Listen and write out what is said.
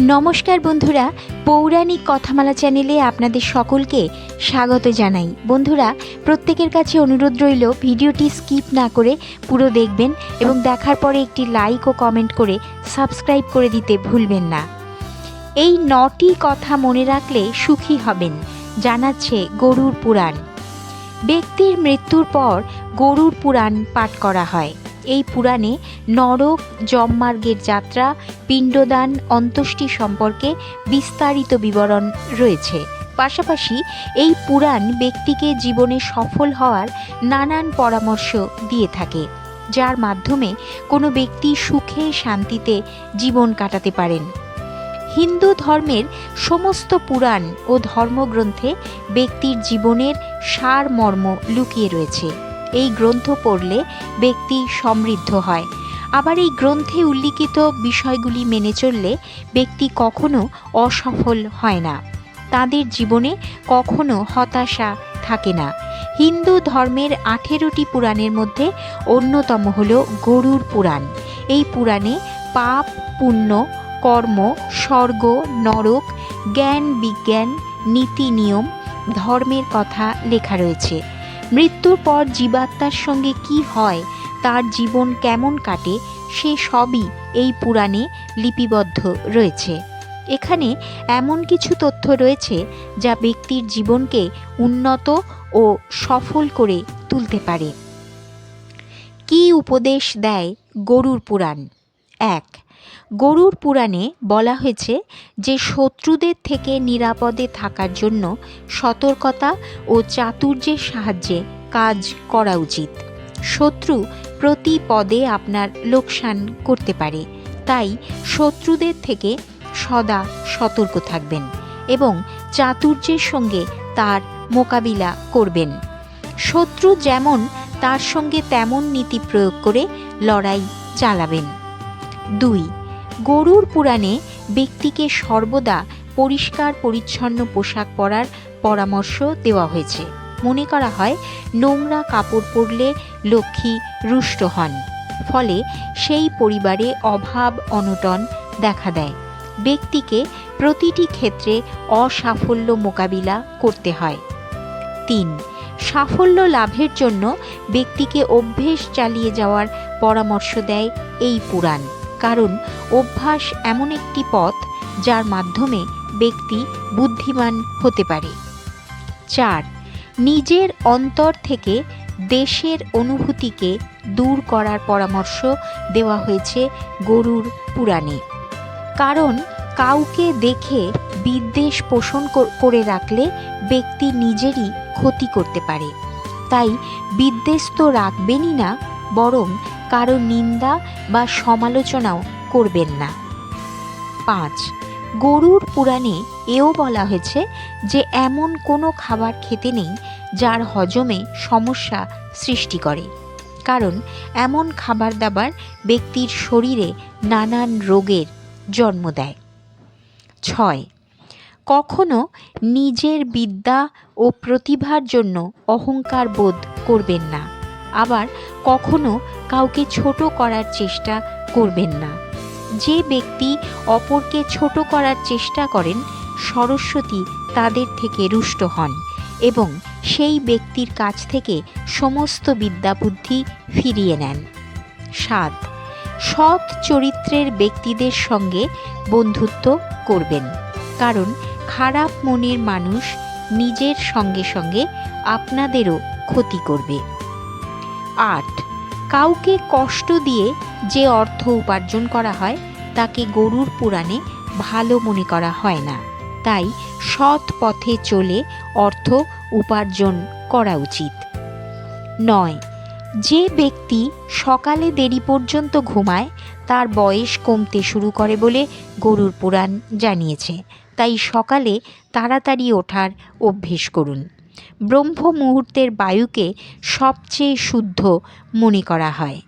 নমস্কার বন্ধুরা, পৌরাণিক কথামালা চ্যানেলে আপনাদের সকলকে স্বাগত জানাই। বন্ধুরা, প্রত্যেকের কাছে অনুরোধ রইল, ভিডিওটি স্কিপ না করে পুরো দেখবেন এবং দেখার পরে একটি লাইক ও কমেন্ট করে সাবস্ক্রাইব করে দিতে ভুলবেন না। এই নটি কথা মনে রাখলে সুখী হবেন, জানাচ্ছে গরুর পুরাণ। ব্যক্তির মৃত্যুর পর গরুর পুরাণ পাঠ করা হয়। এই পুরাণে নরক যমমার্গের যাত্রা, পিণ্ডদান, অন্ত্যেষ্টি সম্পর্কে বিস্তারিত বিবরণ রয়েছে। পাশাপাশি এই পুরাণ ব্যক্তিকে জীবনে সফল হওয়ার নানান পরামর্শ দিয়ে থাকে, যার মাধ্যমে কোনো ব্যক্তি সুখে শান্তিতে জীবন কাটাতে পারেন। হিন্দু ধর্মের সমস্ত পুরাণ ও ধর্মগ্রন্থে ব্যক্তির জীবনের সারমর্ম লুকিয়ে রয়েছে। এই গ্রন্থ পড়লে ব্যক্তি সমৃদ্ধ হয়। আবার এই গ্রন্থে উল্লিখিত বিষয়গুলি মেনে চললে ব্যক্তি কখনো অসফল হয় না। তাদের জীবনে কখনো হতাশা থাকে না। হিন্দু ধর্মের আঠেরোটি পুরাণের মধ্যে অন্যতম হল গরুর পুরাণ। এই পুরাণে পাপ, পুণ্য, কর্ম, স্বর্গ, নরক, জ্ঞান, বিজ্ঞান, নীতি, নিয়ম, ধর্মের কথা লেখা রয়েছে। মৃত্যুর পর জীবাত্মার সঙ্গে কি হয়, তার জীবন কেমন কাটে, সে সবই এই পুরাণে লিপিবদ্ধ রয়েছে। এখানে এমন কিছু তথ্য রয়েছে যা ব্যক্তির জীবনকে উন্নত ও সফল করে তুলতে পারে। কি উপদেশ দেয় গরুর পুরাণ? এক গরুর পুরাণে বলা হয়েছে যে শত্রুদের থেকে নিরাপদে থাকার জন্য সতর্কতা ও চাতুর্যের সাহায্যে কাজ করা উচিত। শত্রু প্রতি পদে আপনার লোকসান করতে পারে। তাই শত্রুদের থেকে সদা সতর্ক থাকবেন এবং চাতুর্যের সঙ্গে তার মোকাবিলা করবেন। শত্রু যেমন তার সঙ্গে তেমন নীতি প্রয়োগ করে লড়াই চালাবেন। দুই গরুর পুরাণে ব্যক্তিকে সর্বদা পরিষ্কার পরিচ্ছন্ন পোশাক পরার পরামর্শ দেওয়া হয়েছে। মনে করা হয়, নোংরা কাপড় পরলে লক্ষ্মী রুষ্ট হন, ফলে সেই পরিবারে অভাব অনটন দেখা দেয়। ব্যক্তিকে প্রতিটি ক্ষেত্রে অসাফল্য মোকাবিলা করতে হয়। তিন, সাফল্য লাভের জন্য ব্যক্তিকে অভ্যেস চালিয়ে যাওয়ার পরামর্শ দেয় এই পুরাণ। কারণ অভ্যাস এমন একটি পথ যার মাধ্যমে ব্যক্তি বুদ্ধিমান হতে পারে। চার, নিজের অন্তর থেকে দেশের অনুভূতিকে দূর করার পরামর্শ দেওয়া হয়েছে গরুর পুরাণে। কারণ কাউকে দেখে বিদ্বেষ পোষণ করে রাখলে ব্যক্তি নিজেরই ক্ষতি করতে পারে। তাই বিদ্বেষ তো রাখবেনই না, বরং কারও নিন্দা বা সমালোচনাও করবেন না। পাঁচ, গরুর পুরাণে এও বলা হয়েছে যে এমন কোনো খাবার খেতে নেই যার হজমে সমস্যা সৃষ্টি করে। কারণ এমন খাবার দাবার ব্যক্তির শরীরে নানান রোগের জন্ম দেয়। ছয়, কখনো নিজের বিদ্যা ও প্রতিভার জন্য অহংকার বোধ করবেন না। আবার কখনো কাউকে ছোট করার চেষ্টা করবেন না। যে ব্যক্তি অপরকে ছোট করার চেষ্টা করেন, সরস্বতী তাদের থেকে রুষ্ট হন এবং সেই ব্যক্তির কাছ থেকে সমস্ত বিদ্যা বুদ্ধি ফিরিয়ে নেন। সাত, সৎ চরিত্রের ব্যক্তিদের সঙ্গে বন্ধুত্ব করবেন, কারণ খারাপ মনের মানুষ নিজের সঙ্গে সঙ্গে আপনাদেরও ক্ষতি করবে। আট। কাউকে কষ্ট দিয়ে যে অর্থ উপার্জন করা হয়, তাকে গরুর পুরাণে ভালো মনে করা হয় না। তাই সৎ পথে চলে অর্থ উপার্জন করা উচিত। নয়। যে ব্যক্তি সকালে দেরি পর্যন্ত ঘুমায়, তার বয়স কমতে শুরু করে বলে গরুর পুরাণ জানিয়েছে। তাই সকালে তাড়াতাড়ি ওঠার অভ্যেস করুন। ব্রহ্ম মুহূর্তের বায়ুকে সবচেয়ে শুদ্ধ মনে করা হয়।